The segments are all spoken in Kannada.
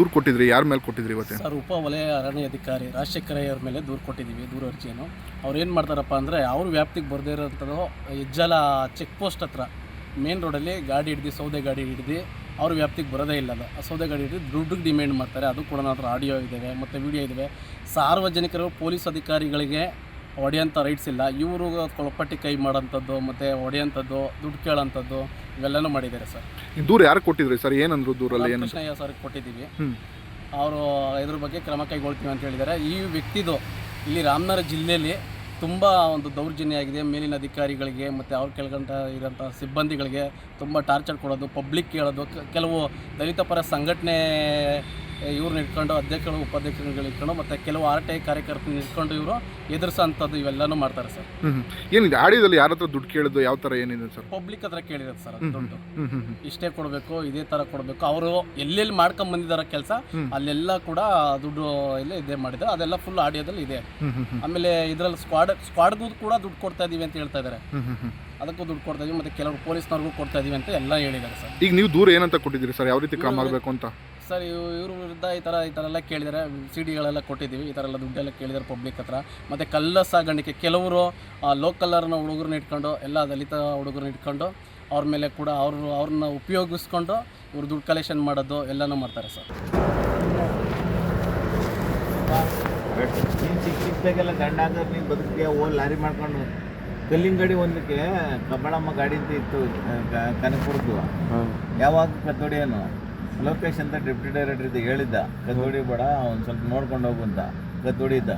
ದೂರು ಕೊಟ್ಟಿದ್ರಿ? ಯಾರ ಮೇಲೆ ಕೊಟ್ಟಿದ್ರಿ ಇವತ್ತೆ? ಸರ್, ಉಪ ವಲಯ ಅರಣ್ಯ ಅಧಿಕಾರಿ ರಾಜಶೇಖರ ಅವ್ರ ಮೇಲೆ ದೂರು ಕೊಟ್ಟಿದ್ದೀವಿ, ದೂರ ಅರ್ಜಿಯನ್ನು. ಅವ್ರು ಏನು ಮಾಡ್ತಾರಪ್ಪ ಅಂದರೆ, ಅವ್ರ ವ್ಯಾಪ್ತಿಗೆ ಬರದೇ ಇರೋಂಥದ್ದು ಹೆಜ್ಜಲ ಚೆಕ್ ಪೋಸ್ಟ್ ಹತ್ರ ಮೇನ್ ರೋಡಲ್ಲಿ ಗಾಡಿ ಹಿಡ್ದು, ಸೌದೆ ಗಾಡಿ ಹಿಡ್ದು ಅವ್ರ ವ್ಯಾಪ್ತಿಗೆ ಬರೋದೇ ಇಲ್ಲ ಅದು. ಸೌದೆ ಗಾಡಿ ಹಿಡಿದು ದುಡ್ಡಿಗೆ ಡಿಮ್ಯಾಂಡ್ ಮಾಡ್ತಾರೆ. ಅದು ಕೂಡ ಹತ್ರ ಆಡಿಯೋ ಇದ್ದಾವೆ ಮತ್ತು ವಿಡಿಯೋ ಇದ್ದಾವೆ ಸಾರ್ವಜನಿಕರು, ಪೊಲೀಸ್ ಅಧಿಕಾರಿಗಳಿಗೆ ಹೊಡೆಯೋಂಥ ರೈಟ್ಸ್ ಇಲ್ಲ. ಇವರು ಕೊಳಪಟ್ಟಿ ಕೈ ಮಾಡೋಂಥದ್ದು ಮತ್ತು ಹೊಡೆಯೋಂಥದ್ದು ದುಡ್ಡು ಕೇಳೋಂಥದ್ದು ಇವೆಲ್ಲನೂ ಮಾಡಿದ್ದಾರೆ ಸರ್. ದೂರ ಯಾರು ಕೊಟ್ಟಿದ್ರಿ ಸರ್? ಏನಂದ್ರು ದೂರಲ್ಲಿ ಏನು ಕೃಷ್ಣಯ್ಯ ಸರ್ ಕೊಟ್ಟಿದ್ದೀವಿ. ಅವರು ಇದ್ರ ಬಗ್ಗೆ ಕ್ರಮ ಕೈಗೊಳ್ತೀವಿ ಅಂತ ಹೇಳಿದ್ದಾರೆ. ಈ ವ್ಯಕ್ತಿದು ಇಲ್ಲಿ ರಾಮನಗರ ಜಿಲ್ಲೆಯಲ್ಲಿ ತುಂಬ ಒಂದು ದೌರ್ಜನ್ಯ ಆಗಿದೆ. ಮೇಲಿನ ಅಧಿಕಾರಿಗಳಿಗೆ ಮತ್ತು ಅವ್ರು ಕೆಳಗಂಟ ಇರೋಂಥ ಸಿಬ್ಬಂದಿಗಳಿಗೆ ತುಂಬ ಟಾರ್ಚರ್ ಕೊಡೋದು ಪಬ್ಲಿಕ್ ಕೇಳೋದು ಕೆಲವು ದಲಿತ ಪರ ಸಂಘಟನೆ ಇವ್ರನ್ನ ಇಟ್ಕೊಂಡು ಅಧ್ಯಕ್ಷರು ಉಪಾಧ್ಯಕ್ಷರುಗಳು ಇಟ್ಕೊಂಡು ಮತ್ತು ಕೆಲವು ಆರ್ ಟಿ ಐ ಕಾರ್ಯಕರ್ತನ ಇಟ್ಕೊಂಡು ಇವರು ಎದುರಿಸೋಂಥದ್ದು ಇವೆಲ್ಲನೂ ಮಾಡ್ತಾರೆ ಸರ್. ಏನಿದೆ? ಆಡಿಯೋದಲ್ಲಿ ಯಾರ ಹತ್ರ ದುಡ್ಡು ಕೇಳಿದ್ದು ಯಾವ ಥರ ಏನಿದೆ ಸರ್? ಪಬ್ಲಿಕ್ ಹತ್ರ ಕೇಳಿರೋದು ಸರ್ ದುಡ್ಡು. ಇಷ್ಟೇ ಕೊಡಬೇಕು ಇದೇ ಥರ ಕೊಡಬೇಕು. ಅವರು ಎಲ್ಲೆಲ್ಲಿ ಮಾಡ್ಕೊಂಡ್ ಬಂದಿದ್ದಾರೆ ಕೆಲಸ. ಅಲ್ಲೆಲ್ಲ ಕೂಡ ದುಡ್ಡು ಇಲ್ಲೇ ಇದೇ ಮಾಡಿದ್ದಾರೆ ಅದೆಲ್ಲ ಫುಲ್ ಆಡಿಯೋದಲ್ಲಿ ಇದೆ. ಆಮೇಲೆ ಇದರಲ್ಲಿ ಸ್ಕ್ವಾಡ್ ಸ್ಕ್ವಾಡ್ಗೂ ಕೂಡ ದುಡ್ಡು ಕೊಡ್ತಾ ಇದೀವಿ ಅಂತ ಹೇಳ್ತಾ ಇದ್ದಾರೆ ಅದಕ್ಕೂ ದುಡ್ಡು ಕೊಡ್ತಾ ಇದೀವಿ. ಮತ್ತೆ ಕೆಲವರು ಪೊಲೀಸ್ನವ್ರಿಗೂ ಕೊಡ್ತಾ ಇದೀವಿ ಅಂತ ಎಲ್ಲ ಹೇಳಿದ್ದಾರೆ ಸರ್. ಈಗ ನೀವು ದೂರ ಏನಂತ ಕೊಟ್ಟಿದ್ದೀರಿ ಸರ್? ಯಾವ ರೀತಿ ಕ್ರಮ ಆಗಬೇಕು ಅಂತ? ಸರ್ ಇವ್ರ ವಿರುದ್ಧ ಈ ಥರ ಈ ಥರ ಎಲ್ಲ ಕೇಳಿದರೆ. ಸಿ ಡಿಗಳೆಲ್ಲ ಕೊಟ್ಟಿದ್ದೀವಿ. ಈ ಥರ ಎಲ್ಲ ದುಡ್ಡೆಲ್ಲ ಕೇಳಿದ್ದಾರೆ ಪಬ್ಲಿಕ್ ಹತ್ರ. ಮತ್ತು ಕಲ್ಲ ಸಾಗಾಣಿಕೆ ಕೆಲವರು ಲೋಕಲ್ಲರ್ನ ಹುಡುಗರನ್ನ ಇಟ್ಕೊಂಡು ಎಲ್ಲ ದಲಿತ ಹುಡುಗರನ್ನ ಇಟ್ಕೊಂಡು ಅವ್ರ ಮೇಲೆ ಕೂಡ ಅವರು ಅವ್ರನ್ನ ಉಪಯೋಗಿಸ್ಕೊಂಡು ಇವ್ರು ದುಡ್ಡು ಕಲೆಕ್ಷನ್ ಮಾಡೋದು ಎಲ್ಲನೂ ಮಾಡ್ತಾರೆ ಸರ್. ನೀನು ಚಿಕ್ಕ ಚಿಕ್ಕದಾಗೆಲ್ಲ ಗಂಡ ಆದ್ರೆ ನೀನು ಬದುಕಿಗೆ ಓ ಲಾರಿ ಮಾಡ್ಕೊಂಡು ಕಲ್ಲಿನ ಗಡಿ ಒಂದಕ್ಕೆ ಕಬ್ಬಳಮ್ಮ ಗಾಡಿ ಅಂತ ಇತ್ತು ಕನಕಪುರದ್ದು. ಯಾವಾಗ ಕತ್ತೋಡಿಯನು ಲೋಕೇಶ್ ಅಂತ ಡೆಪ್ಟಿ ಡೈರೆಕ್ಟರ್ ಇದ್ದ ಹೇಳಿದ್ದ ಕತ್ತೋಡಿ ಬೇಡ ಒಂದು ಸ್ವಲ್ಪ ನೋಡ್ಕೊಂಡು ಹೋಗು ಅಂತ ಕತ್ತೋಡಿದ್ದ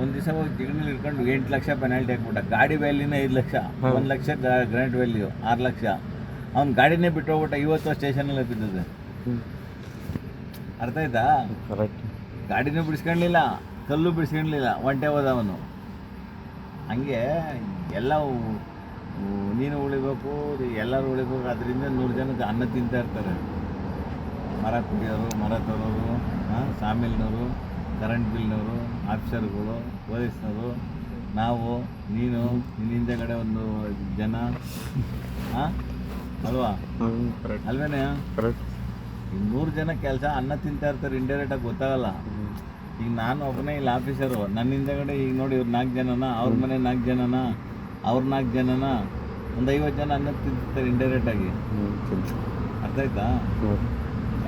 ಒಂದು ದಿವಸ ಹೋಗಿ ಜಿಗಣಿಲಿ ಇಟ್ಕೊಂಡು ಎಂಟು ಲಕ್ಷ ಪೆನಾಲ್ಟಿ ಹಾಕ್ಬಿಟ್ಟ. ಗಾಡಿ ವ್ಯಾಲ್ಯೂನೇ ಐದು ಲಕ್ಷ ಒಂದು ಲಕ್ಷ ಗ್ರ್ಯಾಂಟ್ ವ್ಯಾಲ್ಯೂ ಆರು ಲಕ್ಷ. ಅವ್ನ ಗಾಡಿನೇ ಬಿಟ್ಟು ಹೋಗ್ಬಿಟ್ಟ ಇವತ್ತು ಸ್ಟೇಷನಲ್ಲಿ ಬಿದ್ದದೆ ಅರ್ಥ ಆಯ್ತಾ? ಗಾಡಿನೂ ಬಿಡಿಸ್ಕೊಳ್ಲಿಲ್ಲ ಕಲ್ಲು ಬಿಡಿಸ್ಕೊಳ್ಲಿಲ್ಲ ಒಂಟೆ ಹೋದ ಅವನು ಹಂಗೆ ಎಲ್ಲ ನೀನು ಉಳಿಬೇಕು ಎಲ್ಲರೂ ಉಳಿಬೇಕು ಅದರಿಂದ ನೂರು ಜನಕ್ಕೆ ಅನ್ನ ತಿಂತಾ ಇರ್ತಾರೆ. ಮರ ಕುಡಿಯೋರು ಮರ ತರೋರು ಹಾಂ ಸಾಮಿಲ್ನವರು ಕರೆಂಟ್ ಬಿಲ್ನವರು ಆಫೀಸರ್ಗಳು ಪೊಲೀಸ್ನವರು ನಾವು ನೀನು ನಿನ್ನ ಹಿಂದೆಗಡೆ ಒಂದು ಜನ ಹಾಂ ಅಲ್ವಾ? ಅಲ್ವೇನೆ? ಈಗ ನೂರು ಜನ ಕೆಲಸ ಅನ್ನ ತಿಂತಾ ಇರ್ತಾರೆ ಇಂಡೈರೆಕ್ಟಾಗಿ ಗೊತ್ತಾಗಲ್ಲ. ಈಗ ನಾನು ಒಬ್ಬನೇ ಇಲ್ಲಿ ಆಫೀಸರು ನನ್ನ ಹಿಂದೆಗಡೆ ಈಗ ನೋಡಿ ಇವ್ರು ನಾಲ್ಕು ಜನನ? ಅವ್ರ ಮನೆ ನಾಲ್ಕು ಜನನ? ಅವ್ರ ನಾಲ್ಕು ಜನನ? ಒಂದು ಐವತ್ತು ಜನ ಅನ್ನ ತಿಂತಿರ್ತಾರೆ ಇಂಡೈರೆಕ್ಟಾಗಿ ಅರ್ಥ ಆಯ್ತಾ?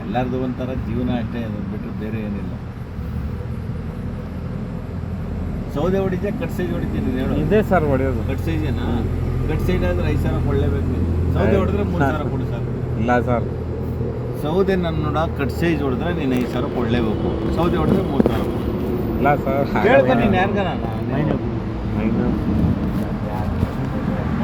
ಎಲ್ಲರದು ಒಂಥರ ಜೀವನ ಅಷ್ಟೇ ಅದು ಬಿಟ್ಟರೆ ಬೇರೆ ಏನಿಲ್ಲ. ಸೌದೆ ಹೊಡಿತೆ ಕಟ್ ಸೈಜ್ ಹೊಡಿತೀನಿ ಹೇಳು. ಇದೇ ಸರ್ ಹೊಡೆಯೋದು. ಕಟ್ ಸೈಜೇನಾ ಕಟ್ ಸೈಜ್ ಆದರೆ ಐದು ಸಾವಿರ ಕೊಡಲೇಬೇಕು ನೀನು. ಸೌದೆ ಹೊಡೆದ್ರೆ ಮೂರು ಸಾವಿರ ಕೊಡು ಸರ್ ಇಲ್ಲ ಸರ್ ಸೌದೆ ನನ್ನ ನೋಡ ಕಟ್ ಸೈಜ್ ಹೊಡೆದ್ರೆ ನೀನು ಐದು ಸಾವಿರ ಕೊಡಲೇಬೇಕು. ಸೌದೆ ಹೊಡೆದ್ರೆ ಮೂರು ಸಾವಿರ ಕೊಡು. ಇಲ್ಲ ಸರ್ ಹೇಳ್ತೀನಿ ನೀನು ಯಾರಿಗಾನ? ಮೈನು.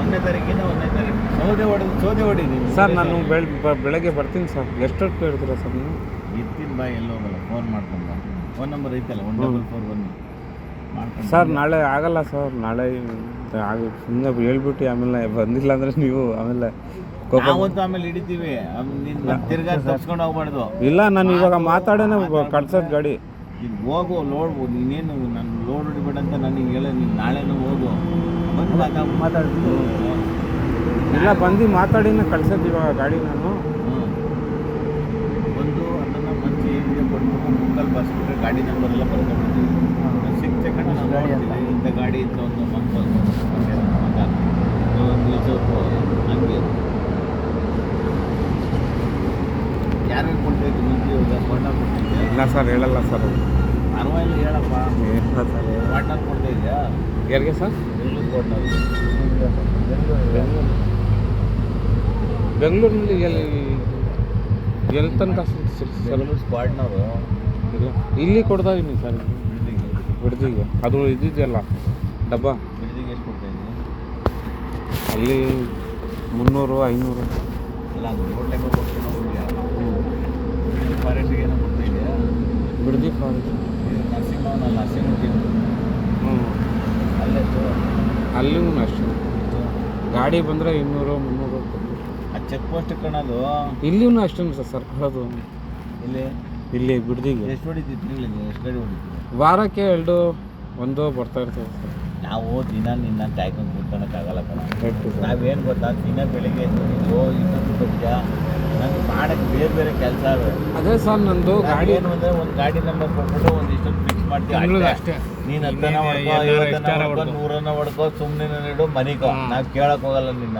ಒಂದನೇ ತಾರೀಕಿನ ಒಂದನೇ ತಾರೀಕು. ಸೌದೆ ಹೊಡೆದು ಸೌದೆ ಹೊಡಿ ಸರ್ ನಾನು ಬೆಳ್ ಬ- ಬೆಳಗ್ಗೆ ಬರ್ತೀನಿ ಸರ್. ಎಷ್ಟೊತ್ತು ಹೇಳ್ತೀರಾ ಸರ್ ನೀವು? ಇರ್ತೀನಿ ಬಾ ಎಲ್ಲ ಹೋಗಲ್ಲ. ಫೋನ್ ಮಾಡ್ಕೊಂಡು ಬಾ. ಫೋನ್ ನಂಬರ್ ಐತಲ್ಲ ಒನ್ ಡಬಲ್ ಫೋರ್ ಬನ್ನಿ ಮಾಡ್ಕೊಂಡು ಸರ್ ನಾಳೆ ಆಗಲ್ಲ ಸರ್. ನಾಳೆ ಆಗ ಸುಮ್ಮನೆ ಹೇಳ್ಬಿಟ್ಟು ಆಮೇಲೆ ಬಂದಿಲ್ಲ ಅಂದರೆ ನೀವು ಆಮೇಲೆ ಕೋಪ ನಾವಂತೂ ಆಮೇಲೆ ಹಿಡಿತೀವಿ. ಆಮೇಲೆ ನೀನು ಮತ್ತೆ ತಿರ್ಗಾ ತಪ್ಸ್ಕೊಂಡು ಹೋಗ್ಬಾರ್ದು. ಇಲ್ಲ ನಾನು ಇವಾಗ ಮಾತಾಡೋಣ ಕಳ್ಸೋದು ಗಾಡಿ. ನೀನು ಹೋಗು ನೋಡ್ಬೋದು ನೀನೇನು ನಾನು ಲೋಡ್ ಹೊಡಿಬೇಡ ಅಂತ ನನಗೆ ಹೇಳ. ನೀನು ನಾಳೆನೂ ಹೋಗು. ಬಂದು ಮಾತಾಡ್ತೀನಿ ಇಲ್ಲ ಬಂದು ಮಾತಾಡಿನ ಕಳ್ಸೋದು ಇವಾಗ ಗಾಡಿ ನಾನು. ಬಂದು ಅದನ್ನು ಮಂಚಿ ಏನಿದೆ ಮುಕ್ಕಲ್ಲಿ ಬಸ್ಬಿಟ್ರೆ ಗಾಡಿ ನಂಬರ್ ಎಲ್ಲ ಬರ್ಕೊಂಡು ಸಿಕ್ಕ ತಕ್ಷಣ ನಾನು ನೋಡ್ತೀನಿ ಇಂಥ ಗಾಡಿ ಇತ್ತು ಒಂದು ಮಂತ್ ಹಂಗೆ. ಯಾರ್ಯಾರು ಕೊಡ್ತಾ ಇದ್ದು ಮುಂಚೆ ಇವಾಗ ಕೊಡ್ತಾ ಇಲ್ಲ ಸರ್ ಹೇಳಲ್ಲ ಸರ್ ಪರವಾಗಿಲ್ಲ ಹೇಳಪ್ಪ. ಸರ್ ವಾಟರ್ ಕೊಡ್ತಾ ಇದೆಯಾ? ಯಾರಿಗೆ ಸರ್? ಬೆಂಗಳೂರು ಪಾರ್ಟ್ನರ್ ಬೆಂಗಳೂರಿನಲ್ಲಿ ಎಲ್ಲಿ ಎಲ್ಲಿ ತನಕ ಬೆಂಗಳೂರು ಪಾರ್ಟ್ನರು ಇಲ್ಲ ಕೊಡ್ತಾ ಇದೀನಿ ಸರ್. ಬಿಲ್ಡಿಂಗ್ ಬಿಡ್ದಿಗೆ. ಅದು ಇದ್ದಿದೆಯಲ್ಲ ಡಬ್ಬ. ಬಿಲ್ಡಿಂಗ್ ಎಷ್ಟು ಕೊಡ್ತಾ ಇದ್ದೀನಿ ಅಲ್ಲಿ ಮುನ್ನೂರು ಐನೂರು. ಇಲ್ಲ ಅದು ರೋಡ್ ಟೈಮ್ ಕೊಡ್ತೀನಿ ಫಾರೆಸ್ಟಿಗೆ ಏನೋ ಕೊಡ್ತಾ ಇದೆಯಾ? ಬಿಡ್ದಿ ಫಾರೆಸ್ಟ್. ನರಸಿಂಹವನ ನರಸಿಂಹ ಹ್ಞೂ ಅಲ್ಲೇ ಅಲ್ಲಿಗೂ ಅಷ್ಟು. ಗಾಡಿ ಬಂದರೆ ಇನ್ನೂರು ಮುನ್ನೂರು. ಚೆಕ್ ಪೋಸ್ಟ್ ಕಣದು. ಇಲ್ಲಿಯೂ ಅಷ್ಟೇ ಸರ್ ಸರ್ ಇಲ್ಲಿ ಇಲ್ಲಿ ಬಿಡ್ದಿಗೆ. ಎಷ್ಟು ಹೊಡಿತಿತ್ತು ತಿಂಗಳಿಗೆ? ಎಷ್ಟು ಗಾಡಿ ಹೊಡಿತೀವಿ ವಾರಕ್ಕೆ ಎರಡು ಒಂದು ಬರ್ತಾ ಇರ್ತದೆ ಸರ್. ನಾವು ದಿನ ನಿನ್ನ ಕಾಯ್ಕೊಂಡು ಕುತ್ಕೊಳಕ್ಕಾಗಲ್ಲ ಕಣ. ನಾವೇನು ಗೊತ್ತಾ? ದಿನ ಬೆಳಿಗ್ಗೆ ಎದ್ದು ಇನ್ನೊಂದು ಬಜ್ಜ ನನಗೆ ಮಾಡಕ್ಕೆ ಬೇರೆ ಬೇರೆ ಕೆಲಸ ಅದೇ ಸರ್ ನಂದು ಗಾಡಿ ಏನು ಅಂದರೆ ಒಂದು ಗಾಡಿ ನಂಬರ್ ಕೊಟ್ಬಿಟ್ಟು ಒಂದು ಇಷ್ಟೊಂದು ಫಿಕ್ಸ್ ಮಾಡ್ತೀವಿ ಅಷ್ಟೇ. ನೀನು ಹತ್ತನ ಹೊಡ್ಕೋ ಐವತ್ತನ ಹೊಡ್ಕೋ ನೂರನ್ನ ಹೊಡ್ಕೋ ಸುಮ್ಮನೆ ನೀಡು ಮನಿಕೋ. ನಾನ್ ಕೇಳಕ್ ಹೋಗಲ್ಲ ನಿನ್ನ.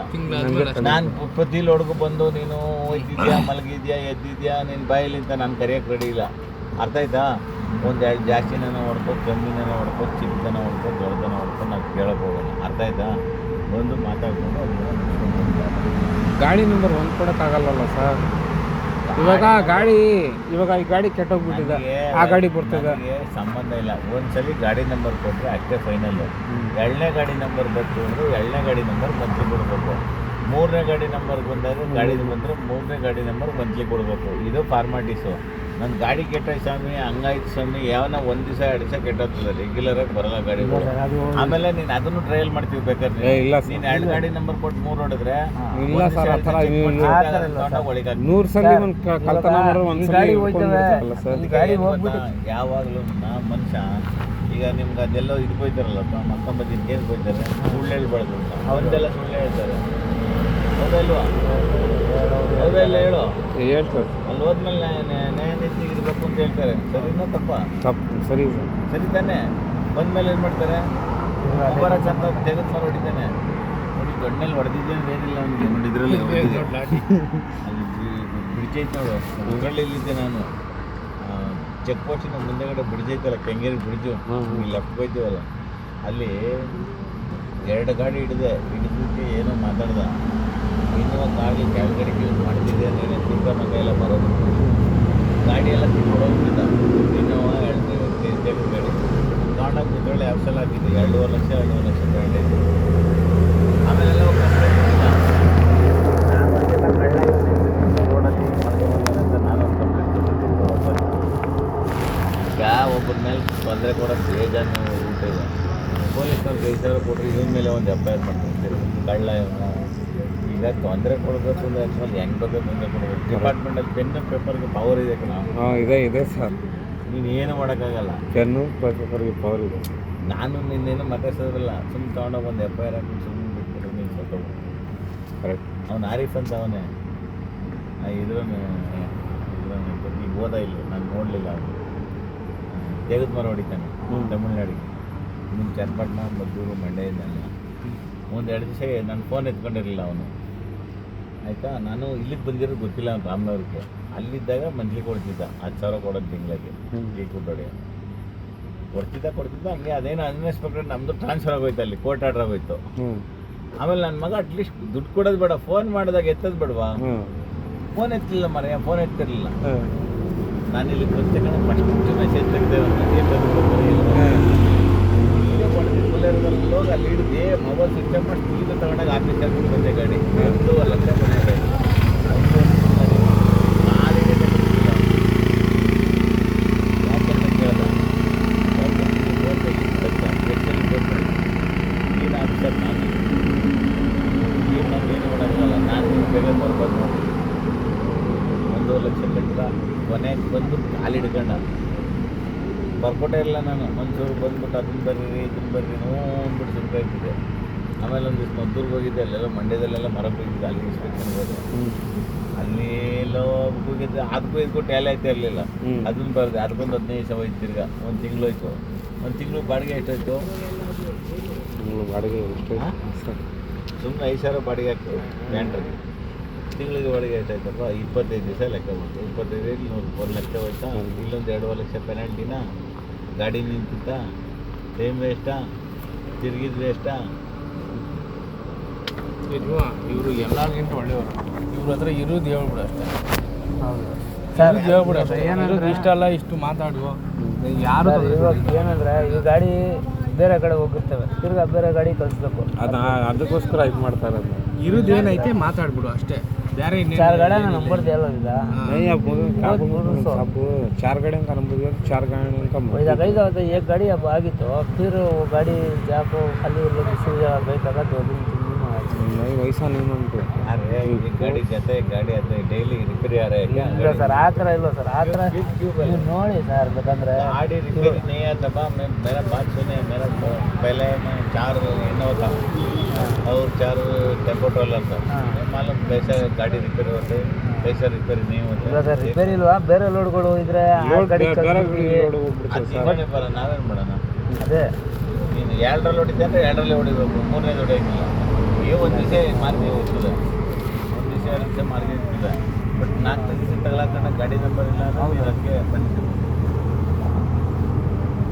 ನಾನು ಪ್ರತಿ ಲೋಡ್ಗೂ ಬಂದು ನೀನು ಹೋಯ್ತಿದ್ಯಾ ಮಲಗಿದ್ಯಾ ಎದ್ದಿದ್ಯಾ ನಿನ್ನ ಬಾಯಲ್ಲಿ ಅಂತ ನಾನು ಕರಿಯಕ್ ರೆಡಿ ಇಲ್ಲ. ಅರ್ಥ ಆಯ್ತಾ? ಒಂದು ಎರಡು ಜಾಸ್ತಿನ ಹೊಡ್ಕೋ ಕಮ್ಮಿನ ಹೊಡ್ಕೋ ಚಿಕ್ಕದನ ಹೊಡ್ಕೋ ದೊಡ್ಡದನ ಹೊಡ್ಕೋ ನಾನು ಕೇಳಕ್ ಹೋಗಲ್ಲ. ಅರ್ಥ ಆಯ್ತಾ? ಬಂದು ಮಾತಾಡ್ಕೊಂಡು ಗಾಡಿ ನಂಬರ್ ಒಂದು ಆಗಲ್ಲ ಸರ್? ಇವಾಗ ಗಾಡಿ ಇವಾಗ ಈ ಗಾಡಿ ಕೆಟ್ಟೋಗ್ಬಿಟ್ಟಿದೆ. ಆ ಗಾಡಿ ಬರ್ತದೆ. ಸಂಬಂಧ ಇಲ್ಲ. ಒಂದ್ಸಲಿ ಗಾಡಿ ನಂಬರ್ ಕೊಟ್ಟರೆ ಅಷ್ಟೇ ಫೈನಲ್ ಎರಡನೇ ಗಾಡಿ ನಂಬರ್ ಬಂತು ಅಂದ್ರೆ ಎರಡನೇ ಗಾಡಿ ನಂಬರ್ ಮಂತ್ಲಿ ಕೊಡಬೇಕು. ಮೂರನೇ ಗಾಡಿ ನಂಬರ್ ಬಂದಾಗ ಗಾಡಿ ಬಂದರೆ ಮೂರನೇ ಗಾಡಿ ನಂಬರ್ ಮಂತ್ಲಿ ಕೊಡಬೇಕು. ಇದು ಫಾರ್ಮಾಲಿಟೀಸು ನನ್ನ ಗಾಡಿ ಕೆಟ್ಟ ಸ್ವಾಮಿ ಹಂಗಾಯ್ತು ಸ್ವಾಮಿ ಯಾವನ ಒಂದು ದಿವಸ ಎರಡು ದಿವಸ ಕೆಟ್ಟತದ ರೆಗ್ಯುಲರ್ ಆಗಿ ಬರಲ್ಲ ಗಾಡಿ ಆಮೇಲೆ ನೀನು ಅದನ್ನು ಟ್ರಯಲ್ ಮಾಡ್ತೀವಿ ಬೇಕಾದ್ರೆ ಇಲ್ಲ. ನೀನು ಎರಡು ಗಾಡಿ ನಂಬರ್ ಕೊಟ್ಟು ಮೂರು ಹೊಡೆದ್ರೆ ಇಲ್ಲ ಸರ್, ಆ ಥರ ನೂರು ಸಲ ಒಂದು ಕಳ್ತನ ಮಾಡಿದ್ರೆ ಒಂದು ಸರ್. ಗಾಡಿ ಯಾವಾಗಲೂ ನಾ ಮನುಷ್ಯ ಈಗ ನಿಮ್ಗೆ ಅದೆಲ್ಲ ಇದು ಹೋಯ್ತಾರಲ್ಲ ಮತ್ತೊಂಬತ್ತು ಏನು ಹೋಯ್ತಾರೆ ಸುಳ್ಳು ಹೇಳ್ಬಾರ್ದು ಅವ್ರದ್ದೆಲ್ಲ ಅವನ್ನೆಲ್ಲ ಸುಳ್ಳು ಹೇಳ್ತಾರೆ. ಹೇಳ್ತಾರೆ ಅಲ್ಲಿ ಹೋದ್ಮೇಲೆ ನ್ಯಾಯ ನ್ಯಾಯ ನೀತಿ ಇರ್ಬೇಕು ಅಂತ ಹೇಳ್ತಾರೆ. ಸರಿನಾ ತಪ್ಪ? ತಪ್ಪು. ಸರಿ ಸರಿ. ತಾನೆ. ಬಂದ್ಮೇಲೆ ಏನು ಮಾಡ್ತಾರೆ? ಒಬ್ಬರ ಚಂದ ತೆಗೆದು ಮಾರು ಹೊಡಿತಾನೆ ನೋಡಿ ದೊಡ್ಡಲ್ಲಿ ಹೊಡೆದಿದ್ದೆ ಅಂತ ಏನಿಲ್ಲ ಅವನಿಗೆ. ನೋಡಿ ಇದರಲ್ಲಿ ಐತೆ ನೋಡು. ಇಲ್ಲಿದ್ದೆ ನಾನು. ಚೆಕ್ ಪೋಸ್ಟಿನ ಮುಂದೆಗಡೆ ಬ್ರಿಡ್ಜ್ ಐತಲ್ಲ ಕೆಂಗೇರಿ ಬ್ರಿಡ್ಜು. ಲೆಫ್ಟ್ ಹೋಯ್ತೀವಲ್ಲ. ಅಲ್ಲಿ ಎರಡು ಗಾಡಿ ಹಿಡಿದೆ. ಹಿಡಿದಕ್ಕೆ ಏನೋ ಮಾತಾಡ್ದ. ಇನ್ನೂ ಗಾಡಿ ಕ್ಯಾಲ್ಗರಿ ಯೂಸ್ ಮಾಡ್ತಿದ್ದೆ ಅಂದರೆ ತಿಂಗಳ ಮಗ ಎಲ್ಲ ಬರೋದು. ಗಾಡಿ ಎಲ್ಲ ತಿಳ್ಕೊಡೋಗ್ಬಿಟ್ಟಿದ್ದ ಇನ್ನೋವ ಎರಡು ಟೇಬಲ್ ಗಾಡಿ ಕುತ್ಕೊಳ್ಳಿ ಆ್ಯಪ್ ಸಲ ಹಾಕಿದ್ದೆ ಎರಡೂವರೆ ಲಕ್ಷ ಎರಡೂವರೆ ಲಕ್ಷ ಗಾಡಿ. ಆಮೇಲೆ ಎಲ್ಲ ನಾನು ಒಂದು ಕಂಪ್ಲೇಂಟ್ ಕೊಟ್ಟಿದ್ದೆ ವಾಪಸ್ ಈಗ ಒಬ್ಬರ ಮೇಲೆ ತೊಂದರೆ ಕೊಡೋದು ಬೇಜಾನು ಊಟ ಇದೆ. ಪೊಲೀಸ್ನವ್ರು ಬೇಜಾರು ಕೊಟ್ಟರೆ ಇವನ ಮೇಲೆ ಒಂದು ಎಫ್ ಐ ಆರ್ ಮಾಡ್ತಾರೆ. ಕಳ್ಳ ಇವನು. ಈಗ ತೊಂದರೆ ಕೊಡಬೇಕು ಅಂದ್ರೆ ಆ್ಯಕ್ಚುಲಿ ಹೆಂಗೆ ಬೇಕು ತೊಂದರೆ ಕೊಡಬೇಕು ಡಿಪಾರ್ಟ್ಮೆಂಟಲ್ಲಿ ಪೆನ್ ಪೇಪರ್ಗೆ ಪವರ್ ಇದೆ ಕಣ ಹಾಂ ಇದೆ ಇದೆ ಸರ್. ನೀನು ಏನು ಮಾಡೋಕ್ಕಾಗಲ್ಲ. ಪೆನ್ನು ಪೇಪರ್ಗೆ ಪವರ್ ಇದೆ. ನಾನು ನಿನ್ನೇನು ಮಾತಾಡ್ಸೋದಿಲ್ಲ ಸುಮ್ಮನೆ ತೊಗೊಂಡೋಗಿ ಒಂದು ಎಫ್ ಐ ಆರ್ ಹಾಕಿ ಸುಮ್ಮನೆ ಬಿಟ್ಬಿಟ್ರೆ ನೀನು ಸತ್ತೋಗು ಕರೆಕ್ಟ್ ಅವ್ನು ಆರಿಫ್ ಅಂತ ಅವನೇ. ಇದ್ರೂ ಈಗ ಓದ ಇಲ್ಲ ನಾನು ನೋಡಲಿಲ್ಲ ಅವನು. ತೆಗೆದು ಮರ ಹೊಡಿತಾನೆ. ತಮಿಳ್ನಾಡಿಗೆ. ನಿಮ್ಮ ಚನ್ನಪಟ್ಟಣ ಮದ್ದೂರು ಮಂಡ್ಯ ಇದ್ದಾನೆ. ಒಂದು ಎರಡು ದಿವಸ ನನ್ನ ಫೋನ್ ಎತ್ಕೊಂಡಿರಲಿಲ್ಲ ಅವನು. ಆಯಿತಾ? ನಾನು ಇಲ್ಲಿಗೆ ಬಂದಿರೋದು ಗೊತ್ತಿಲ್ಲ ಅಂತ ರಾಮನಗರಕ್ಕೆ. ಅಲ್ಲಿದ್ದಾಗ ಮಂತ್ಲಿ ಕೊಡ್ತಿದ್ದ ಹತ್ತು ಸಾವಿರ ಕೊಡೋದು ತಿಂಗಳಿಗೆ. ಕುಟ್ಟೋಡಿ ಕೊಡ್ತಿದ್ದ ಕೊಡ್ತಿದ್ದ ಹಂಗೆ ಅದೇನು ಅನ್ಎಕ್ಸ್ಪೆಕ್ಟೆಡ್ ನಮ್ಮದು ಟ್ರಾನ್ಸ್ಫರ್ ಆಗೋಯ್ತು ಅಲ್ಲಿ ಕೋರ್ಟ್ ಆರ್ಡರ್ ಆಗೋಯ್ತು. ಆಮೇಲೆ ನನ್ನ ಮಗ ಅಟ್ಲೀಸ್ಟ್ ದುಡ್ಡು ಕೊಡೋದು ಬೇಡ ಫೋನ್ ಮಾಡಿದಾಗ ಎತ್ತದ್ ಬೇಡವಾ? ಫೋನ್ ಎತ್ತಲಿಲ್ಲ ಮರ ಫೋನ್ ಎತ್ತಿರಲಿಲ್ಲ. ನಾನು ಇಲ್ಲಿ ಫಸ್ಟ್ ಫಸ್ಟ್ ಮೆಸೇಜ್ ತೆಗೆದೆ ಹೋಗಿ ಅಲ್ಲಿ ಹಿಡಿದು ಮೊಬೈಲ್ ಸ್ವಿಚ್ ಆಫ್ ಮಾಡಿ ಈಗ ತಗೊಂಡಾಗ ಆಫೀಸ್ ಬಂದೆ ಗಾಡಿ. ಅಲ್ಲ ಲಕ್ಷ ಬಂದಿದೆ ಕಾಲಿಗೆ ತೆಗ್ದಿಲ್ಲ. ಯಾಕೆಂತ ಕೇಳ್ದ ಓಕೆ, ಫೋನ್ ತೆಗಿ, ತೆಗ್ದ. ಎಷ್ಟೆಲ್ಲಿ ಫೋನ್ ಮಾಡಿ? ನೀನು ಆಫೀಸರ್ ನಾನು ಈಗ ನಾನು ಏನು ಮಾಡೋಕ್ಕಲ್ಲ ನಾನು ನೀವು ಬೇಗ ಬರ್ಬೋದು ನೋಡಿ ಒಂದೂವರೆ ಲಕ್ಷ ಕಟ್ಟಿದ ಕೊನೆಗೆ ಬಂದು ಕಾಲು ಹಿಡ್ಕೊಂಡ ಬರ್ಕೊಟ್ಟೇ ನಾನು ಬಂದ್ಬಿಟ್ಟು ಅದನ್ನ ಬರ್ರಿ ಇದನ್ನ ಬರ್ರಿ ನೋಡ್ಬಿಟ್ಟು ಸುಮ್ಮನೆ ಇದ್ದಿದೆ ಆಮೇಲೆ ಒಂದು ದಿವಸ ಮದ್ದೂರ್ಗೆ ಹೋಗಿದ್ದೆ ಅಲ್ಲೆಲ್ಲ ಮಂಡ್ಯದಲ್ಲೆಲ್ಲ ಮರ ಹೋಗಿದ್ದೆ ಅಲ್ಲಿ ಇನ್ಸ್ಪೆಕ್ಷನ್ ಹೋದೆ. ಅಲ್ಲಿ ಎಲ್ಲೋ ಹೋಗಿದ್ದೆ ಅದಕ್ಕೂ ಇದಕ್ಕೂ ಟ್ಯಾಲಿ ಆಯ್ತಾ ಇರಲಿಲ್ಲ. ಅದನ್ನ ಬರ್ದೆ ಅದಕ್ಕೊಂದು ಹದಿನೈದು ಸಾವಿರ ಹೋಯ್ತು ತಿರ್ಗ ಒಂದು ತಿಂಗಳು ಹೋಯ್ತು. ಒಂದು ತಿಂಗಳು ಬಾಡಿಗೆ ಎಷ್ಟಾಯ್ತು? ತಿಂಗಳು ಬಾಡಿಗೆ ಎಷ್ಟು ಸುಮ್ಮನೆ ಐದು ಸಾವಿರ ಬಾಡಿಗೆ ಹಾಕ್ತು ಬ್ಯಾಂಡ್ರಿಗೆ ತಿಂಗಳಿಗೆ ಬಾಡಿಗೆ ಎಷ್ಟಾಯ್ತಪ್ಪ? ಇಪ್ಪತ್ತೈದು ದಿವಸ ಲೆಕ್ಕ ಬಂತು. ಇಪ್ಪತ್ತೈದು ನೂರು ಒಂದು ಲಕ್ಷ ಹೋಯ್ತಾ? ಇಲ್ಲೊಂದು ಎರಡೂವರೆ ಲಕ್ಷ ಪೆನಾಲ್ಟಿನ ಗಾಡಿ ನಿಂತಿತ್ತ? ಟೈಮ್ ವೇಸ್ಟಾ ತಿರುಗಿದ ವೇಸ್ಟಾ ಇವರು ಎಲ್ಲರಿಗಿಂತ ಒಳ್ಳೆಯವರು. ಇವ್ರ ಹತ್ರ ಇರೋದು ಹೇಳ್ಬಿಡು ಅಷ್ಟೇ. ಸರ್ ಹೇಳ್ಬಿಡು ಅಷ್ಟೇ. ಏನಂದ್ರೆ- ಇರೋದು ಇಷ್ಟಲ್ಲ ಇಷ್ಟು ಮಾತಾಡುವ. ಯಾರು ಸರ್, ಇವಾಗ ಏನಂದ್ರೆ ಈ ಗಾಡಿ ಬೇರೆ ಕಡೆ ಹೋಗಿರ್ತವೆ. ತಿರ್ಗಾ ಬೇರೆ ಗಾಡಿ ಕಳಿಸ್ಬೇಕು. ಅದು ಅದಕ್ಕೋಸ್ಕರ ಇದು ಮಾಡ್ತಾರೆ ಇರೋದು. ಇರೋದು ಏನೈತೆ? ಮಾತಾಡ್ಬಿಡು ಅಷ್ಟೇ. ಚಾರ್ಗಡೆ ನಂಬರ್ ದೇವಲಿದ ಚಾರ್ಗಡೆ ಅಂತ ನಂಬರ್ ಐದು ಏಕ್ ಗಾಡಿ ಆಗಿತ್ತು. ಫಿರ್ ಗಾಡಿ ಜಾಕು ಅಲ್ಲಿ ಬೈಕ್ ಆಗ सुविधा ಬೇಕಾಗ दो दिन तीन दिन में आया नहीं वैसा नहीं मानते अरे ये गाड़ी जाता है गाड़ी आता है ಡೈಲಿ ರಿಪೇರಿ आ रहा है क्या ಇಲ್ಲ ಸರ್ ಆ ಥರ ಇಲ್ಲ ಸರ್ ಆ ಥರ ನೀವು ನೋಡಿ ಸರ್ ಬೇಕಂದ್ರೆ गाड़ी रिपेयरिंग नहीं आता बा मैं मेरा बात सुने मेरा फो- पहले मैं चार इनोवा था और चार टेम्पो ट्रॉलर था हाँ। मैं मालूम कैसा गाड़ी रिपेयर होते हैं कैसा रिपेरी नहीं होता ಇವಾಗ ರಿಪೇರಿ ಇಲ್ವಾ ಬೇರೆ ಲೋಡ್ಗಳು ಇದ್ರೆ ಆ ಲೋಡ್ ಗಾಡಿ ಬೇರೆ ಕಳ್ಸ್ಬಿಟ್ವಿ. ಲೋಡ್ ಹೋಗ್ಬಿಡ್ತದೆ ಅದು ಸರ್ ಸಿಗೋಣ ಬರ ನಾವೇನು ಮಾಡೋಣ ಅದೇ ನೀನು ಎರಡರಲ್ಲಿ ಹೊಡಿತೆ ಅಂದರೆ ಎರಡರಲ್ಲೇ ಹೊಡಿಬೇಕು ಮೂರನೇದು ಹೊಡಿಯೋಂಗಿಲ್ಲ ಈಗ ಒಂದು ದಿವಸ ಮಾರ್ಗ ಇರ್ತದೆ ಒಂದು ದಿವಸ ಎರಡು ದಿವಸ ಮಾರ್ಗ ಇರ್ತದೆ ಬಟ್ ನಾಲ್ಕು ದಿವಸ ತಗೊಳಕಣ್ಣ ಗಾಡಿ ನಂಬರ್ ಇಲ್ಲ ನಾವು ಇದಕ್ಕೆ ಅದಕ್ಕೆ ಬಂದಿದ್ದು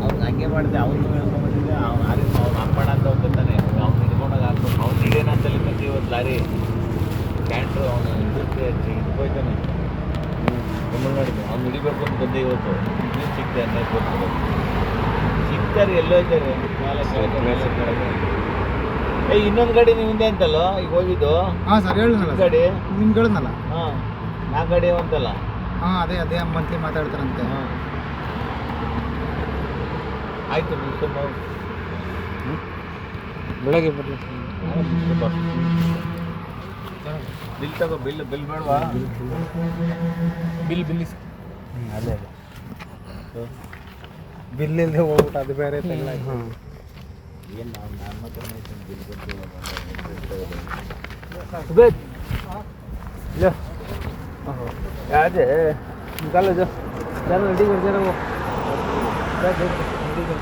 ಅವ್ನು ಹಂಗೆ ಮಾಡಿದೆ ಅವನು ಹೇಳ್ಕೊಂಡ್ಬಂದಿದ್ದೆ ಅವ್ನು ಆರಿ ಅವ್ನು ಅಪ್ಪಣ ಅಂತ ಹೋಗ್ತಾನೆ ಅವ್ನು ಹಿಡ್ಕೊಂಡಾಗ ಹಾಕ್ಬೇಕು. ಅವ್ನು ಹಿಡಿಯೋಣ ಅಂತ ಬಂದು ಇವತ್ತು ಲಾರಿ ಕ್ಯಾಂಟ್ರು ಅವನು ಇದಕ್ಕೆ ಹೆಚ್ಚಿ ಹೋಯ್ತಾನೆ. ತಮಿಳ್ನಾಡಿಗೆ. ಅವ್ನು ಹಿಡಿಬೇಕು ಅಂತ ಬಂದೆ ಇವತ್ತು. ಇನ್ನೂ ಸಿಗ್ತೆ ಅನ್ನೋದು ಸಿಗ್ತಾರೆ ಎಲ್ಲೋ ಇದ್ದಾರೆ. ಕೆಳಗೆ. ಏ ಇನ್ನೊಂದು ಗಾಡಿ ನಿಮ್ದೆ ಅಂತಲ್ಲ? ಈಗ ಹೋಗಿದ್ದು? ಹಾಂ ಸರ್ ಹೇಳಿದ್ನಲ್ಲ ಸರ್. ಗಾಡಿ? ನಿಮ್ಗೆ ಹೇಳಿದ್ನಲ್ಲ ಹಾಂ ನಾಲ್ಕು ಗಾಡಿ ಅಂತಲ್ಲ? ಹಾಂ ಅದೇ ಅದೇ ಮಂತ್ಲಿ ಮಾತಾಡ್ತಾರಂತೆ. ಹಾಂ. ಆಯ್ತು ಮುಗಿಸ್ಕೊಂಡು ಹೋಗು. ಬೆಳಗ್ಗೆ ಬರಲಿ ಬಿಲ್ ತಗೋ ಬಿಲ್ ಬಿಲ್ ಬೇಡವಾ? ಬಿಲ್ ಬಿಲ್ ಅದೇ ಬಿಲ್ ಇಲ್ಲದೆ ಹೋಗ್ಬಿಟ್ಟು ಅದು ಬೇರೆ ತೆಗ್ಲ ಏನು ನಾವು ನನ್ನ ಹತ್ರ ಬಿಲ್ ಕೊಡ್ತೀವಿ ಸುಬೇತ್ लो याद है निकालो जो चलो रेडी कर जरा वो क्या देख रेडी कर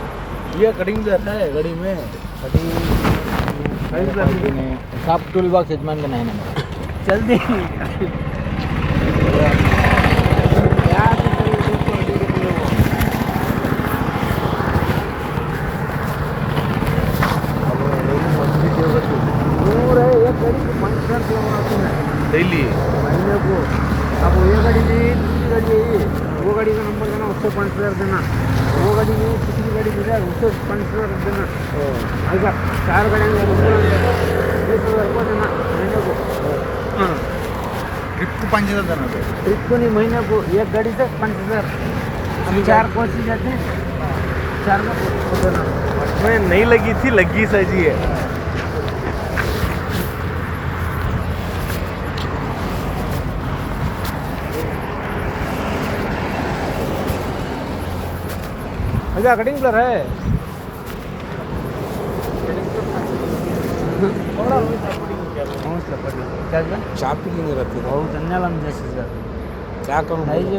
ये कटिंग भी आता है गाड़ी में कटिंग साफ टूल बॉक्स यजमान का नहीं नंबर जल्दी पंच कर देना वो गाड़ी नहीं दूसरी गाड़ी मिला उसे पंच कर देना अच्छा चार गाड़ियाँ एक हज़ार रुपये देना महीने को ट्रिप को पाँच हज़ार देना ट्रिप को नहीं महीने को एक गाड़ी से पाँच हज़ार हम चार सी जाते हैं चार में देना नहीं लगी थी लगी सजी है अच्छा कटिंग ब्लर है।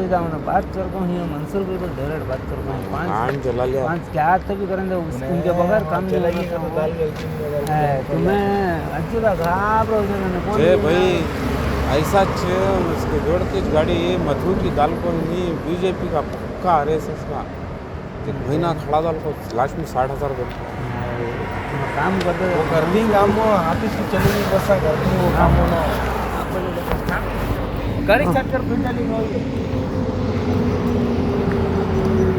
विदा बात कर को ही मंसूर भाई को डायरेक्ट बात कर को पाँच हाँ, पाँच लिया पाँच क्या तो भी करेंगे उनके बगैर काम तो तो अच्छी मैंने कौन भाई ऐसा छे उसके जोड़ गाड़ी की दाल को नहीं बीजेपी का पक्का आरएसएस का। एक महीना खड़ा दाल को लास्ट में साठ हज़ार रुपये। काम करते वो कर दी काम वो ऑफ़िस की चली गई बस कर दी वो काम होना स्टार्ट कर फिर चली